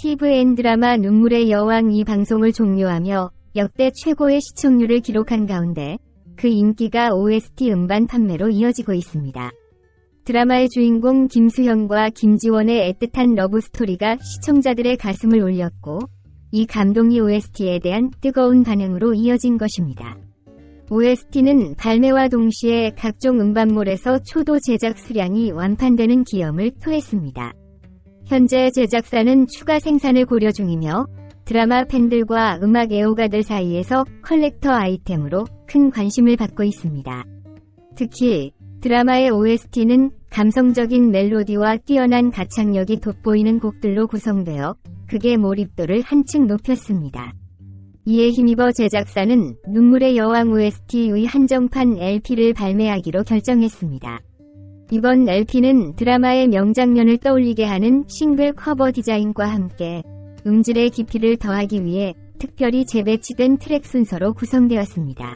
TVN 드라마 눈물의 여왕 이 방송을 종료하며 역대 최고의 시청률을 기록한 가운데 그 인기가 OST 음반 판매로 이어지고 있습니다. 드라마의 주인공 김수현과 김지원의 애틋한 러브 스토리가 시청자들의 가슴을 울렸고 이 감동이 OST에 대한 뜨거운 반응으로 이어진 것입니다. OST는 발매와 동시에 각종 음반몰에서 초도 제작 수량이 완판되는 기염을 토했습니다. 현재 제작사는 추가 생산을 고려 중이며 드라마 팬들과 음악 애호가들 사이에서 컬렉터 아이템으로 큰 관심을 받고 있습니다. 특히 드라마의 OST는 감성적인 멜로디와 뛰어난 가창력이 돋보이는 곡들로 구성되어 극의 몰입도를 한층 높였습니다. 이에 힘입어 제작사는 눈물의 여왕 OST의 한정판 LP를 발매하기로 결정했습니다. 이번 LP는 드라마의 명장면을 떠올리게 하는 싱글 커버 디자인과 함께 음질의 깊이를 더하기 위해 특별히 재배치된 트랙 순서로 구성되었습니다.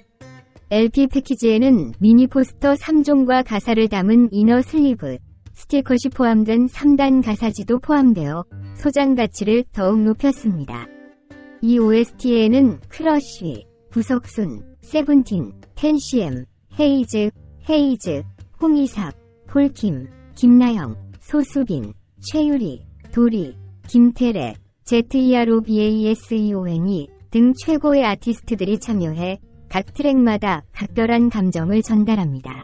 LP 패키지에는 미니 포스터 3종과 가사를 담은 이너 슬리브, 스티커시 포함된 3단 가사지도 포함되어 소장 가치를 더욱 높였습니다. 이 OST에는 크러쉬, 부석순, 세븐틴, 텐시엠, 헤이즈, 헤이즈, 홍이삽, 폴킴, 김나영, 소수빈, 최유리, 도리, 김태래, ZEROBASEONE 등 최고의 아티스트들이 참여해 각 트랙마다 각별한 감정을 전달합니다.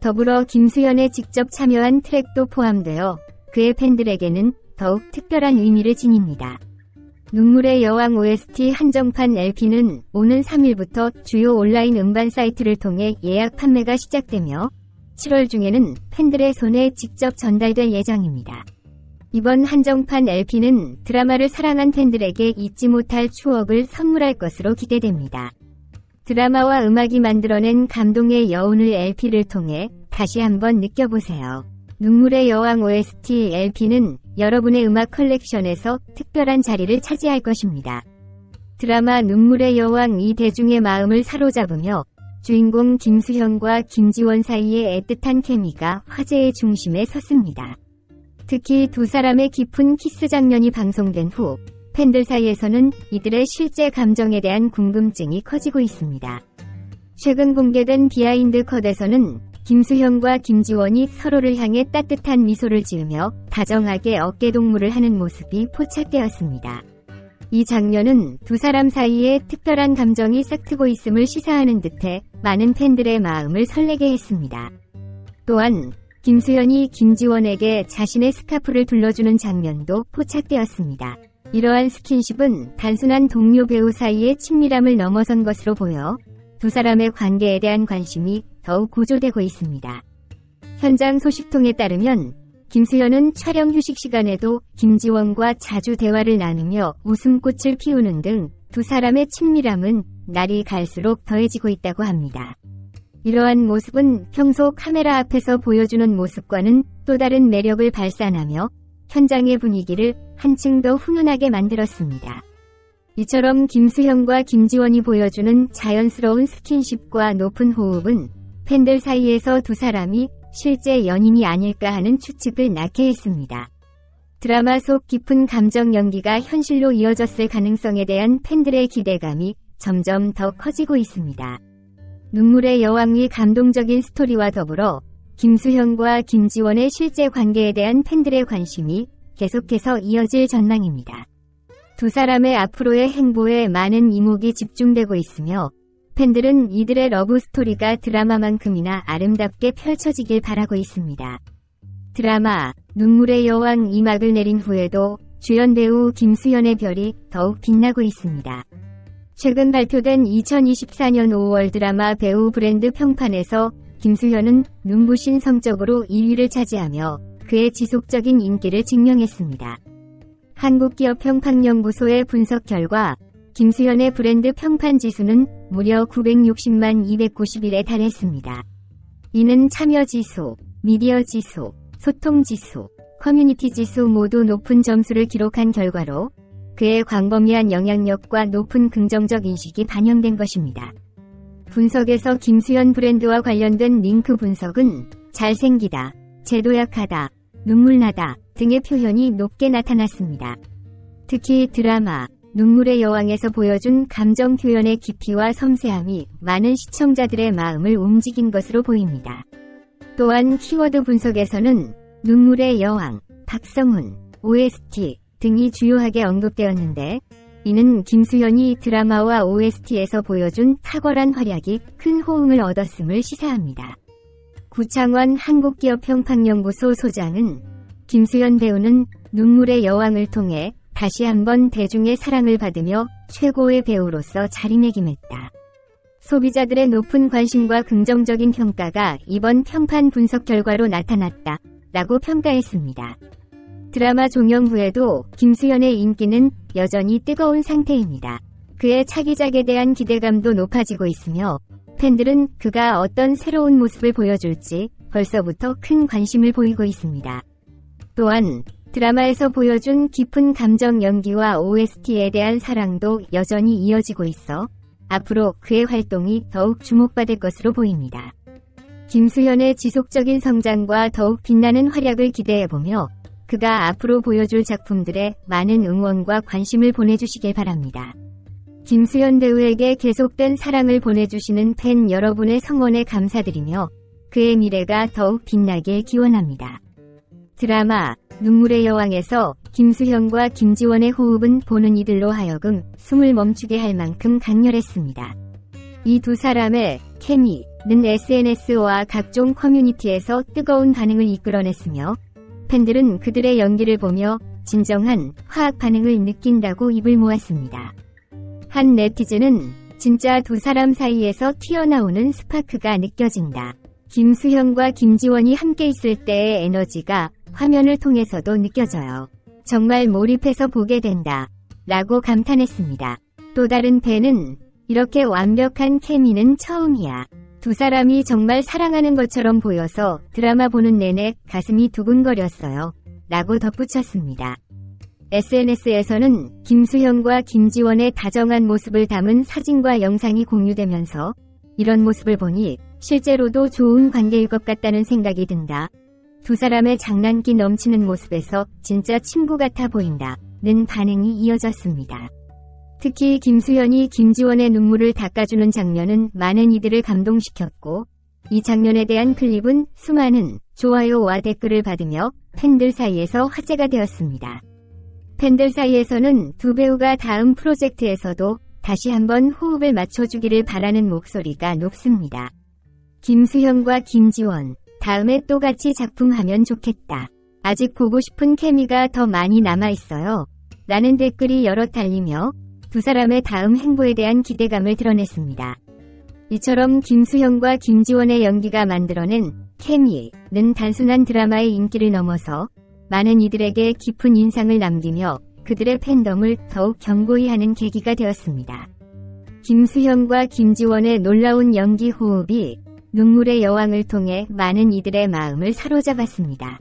더불어 김수현의 직접 참여한 트랙도 포함되어 그의 팬들에게는 더욱 특별한 의미를 지닙니다. 눈물의 여왕 OST 한정판 LP는 오는 3일부터 주요 온라인 음반 사이트를 통해 예약 판매가 시작되며 7월 중에는 팬들의 손에 직접 전달될 예정입니다. 이번 한정판 LP는 드라마를 사랑한 팬들에게 잊지 못할 추억을 선물할 것으로 기대됩니다. 드라마와 음악이 만들어낸 감동의 여운을 LP를 통해 다시 한번 느껴보세요. 눈물의 여왕 OST LP는 여러분의 음악 컬렉션에서 특별한 자리를 차지할 것입니다. 드라마 눈물의 여왕 이 대중의 마음을 사로잡으며 주인공 김수현과 김지원 사이의 애틋한 케미가 화제의 중심에 섰습니다. 특히 두 사람의 깊은 키스 장면이 방송된 후 팬들 사이에서는 이들의 실제 감정에 대한 궁금증이 커지고 있습니다. 최근 공개된 비하인드 컷에서는 김수현과 김지원이 서로를 향해 따뜻한 미소를 지으며 다정하게 어깨동무를 하는 모습이 포착되었습니다. 이 장면은 두 사람 사이에 특별한 감정이 싹트고 있음을 시사하는 듯해 많은 팬들의 마음을 설레게 했습니다. 또한 김수현이 김지원에게 자신의 스카프를 둘러주는 장면도 포착되었습니다. 이러한 스킨십은 단순한 동료 배우 사이의 친밀함을 넘어선 것으로 보여 두 사람의 관계에 대한 관심이 더욱 고조되고 있습니다. 현장 소식통에 따르면 김수현은 촬영 휴식 시간에도 김지원과 자주 대화를 나누며 웃음꽃을 피우는 등 두 사람의 친밀함은 날이 갈수록 더해지고 있다고 합니다. 이러한 모습은 평소 카메라 앞에서 보여주는 모습과는 또 다른 매력을 발산하며 현장의 분위기를 한층 더 훈훈하게 만들었습니다. 이처럼 김수현과 김지원이 보여주는 자연스러운 스킨십과 높은 호흡은 팬들 사이에서 두 사람이 실제 연인이 아닐까 하는 추측을 낳게 했습니다. 드라마 속 깊은 감정 연기가 현실로 이어졌을 가능성에 대한 팬들의 기대감이 점점 더 커지고 있습니다. 눈물의 여왕이 감동적인 스토리와 더불어 김수현과 김지원의 실제 관계에 대한 팬들의 관심이 계속해서 이어질 전망입니다. 두 사람의 앞으로의 행보에 많은 이목이 집중되고 있으며 팬들은 이들의 러브 스토리가 드라마만큼이나 아름답게 펼쳐지길 바라고 있습니다. 드라마 눈물의 여왕 2막을 내린 후에도 주연 배우 김수현의 별이 더욱 빛나고 있습니다. 최근 발표된 2024년 5월 드라마 배우 브랜드 평판에서 김수현은 눈부신 성적으로 2위를 차지하며 그의 지속적인 인기를 증명했습니다. 한국기업평판연구소의 분석 결과 김수현의 브랜드 평판 지수는 무려 960만 291에 달했습니다. 이는 참여 지수, 미디어 지수, 소통 지수, 커뮤니티 지수 모두 높은 점수를 기록한 결과로 그의 광범위한 영향력과 높은 긍정적 인식이 반영된 것입니다. 분석에서 김수현 브랜드와 관련된 링크 분석은 잘생기다, 제도약하다, 눈물나다 등의 표현이 높게 나타났습니다. 특히 드라마 눈물의 여왕에서 보여준 감정 표현의 깊이와 섬세함이 많은 시청자들의 마음을 움직인 것으로 보입니다. 또한 키워드 분석에서는 눈물의 여왕, 박성훈, OST 등이 주요하게 언급되었는데 이는 김수현이 드라마와 OST에서 보여준 탁월한 활약이 큰 호응을 얻었음을 시사합니다. 구창원 한국기업평판연구소 소장은 김수현 배우는 눈물의 여왕을 통해 다시 한번 대중의 사랑을 받으며 최고의 배우로서 자리매김했다. 소비자들의 높은 관심과 긍정적인 평가가 이번 평판 분석 결과로 나타났다. 라고 평가했습니다. 드라마 종영 후에도 김수현의 인기는 여전히 뜨거운 상태입니다. 그의 차기작에 대한 기대감도 높아지고 있으며 팬들은 그가 어떤 새로운 모습을 보여줄지 벌써부터 큰 관심을 보이고 있습니다. 또한 드라마에서 보여준 깊은 감정 연기와 OST에 대한 사랑도 여전히 이어지고 있어 앞으로 그의 활동이 더욱 주목받을 것으로 보입니다. 김수현의 지속적인 성장과 더욱 빛나는 활약을 기대해보며 그가 앞으로 보여줄 작품들에 많은 응원과 관심을 보내주시길 바랍니다. 김수현 배우에게 계속된 사랑을 보내주시는 팬 여러분의 성원에 감사드리며 그의 미래가 더욱 빛나길 기원합니다. 드라마 눈물의 여왕에서 김수현과 김지원의 호흡은 보는 이들로 하여금 숨을 멈추게 할 만큼 강렬했습니다. 이 두 사람의 케미는 SNS와 각종 커뮤니티에서 뜨거운 반응을 이끌어냈으며 팬들은 그들의 연기를 보며 진정한 화학 반응을 느낀다고 입을 모았습니다. 한 네티즌은 진짜 두 사람 사이에서 튀어나오는 스파크가 느껴진다. 김수현과 김지원이 함께 있을 때의 에너지가 화면을 통해서도 느껴져요. 정말 몰입해서 보게 된다. 라고 감탄했습니다. 또 다른 팬은 이렇게 완벽한 케미는 처음이야. 두 사람이 정말 사랑하는 것처럼 보여서 드라마 보는 내내 가슴이 두근거렸어요. 라고 덧붙였습니다. SNS에서는 김수현과 김지원의 다정한 모습을 담은 사진과 영상이 공유되면서 이런 모습을 보니 실제로도 좋은 관계일 것 같다는 생각이 든다. 두 사람의 장난기 넘치는 모습에서 진짜 친구 같아 보인다. 는 반응이 이어졌습니다. 특히 김수현이 김지원의 눈물을 닦아주는 장면은 많은 이들을 감동시켰고 이 장면에 대한 클립은 수많은 좋아요와 댓글을 받으며 팬들 사이에서 화제가 되었습니다. 팬들 사이에서는 두 배우가 다음 프로젝트에서도 다시 한번 호흡을 맞춰주기를 바라는 목소리가 높습니다. 김수현과 김지원, 다음에 또 같이 작품하면 좋겠다. 아직 보고 싶은 케미가 더 많이 남아있어요. 라는 댓글이 여러 달리며 두 사람의 다음 행보에 대한 기대감을 드러냈습니다. 이처럼 김수현과 김지원의 연기가 만들어낸 케미는 단순한 드라마의 인기를 넘어서 많은 이들에게 깊은 인상을 남기며 그들의 팬덤을 더욱 견고히 하는 계기가 되었습니다. 김수현과 김지원의 놀라운 연기 호흡이 눈물의 여왕을 통해 많은 이들의 마음을 사로잡았습니다.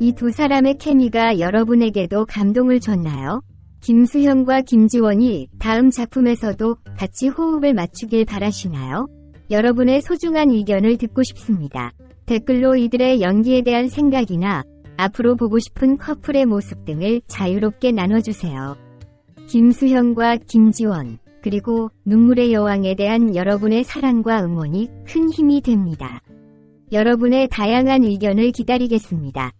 이 두 사람의 케미가 여러분에게도 감동을 줬나요? 김수현과 김지원이 다음 작품에서도 같이 호흡을 맞추길 바라시나요? 여러분의 소중한 의견을 듣고 싶습니다. 댓글로 이들의 연기에 대한 생각이나 앞으로 보고 싶은 커플의 모습 등을 자유롭게 나눠주세요. 김수현과 김지원, 그리고 눈물의 여왕에 대한 여러분의 사랑과 응원이 큰 힘이 됩니다. 여러분의 다양한 의견을 기다리겠습니다.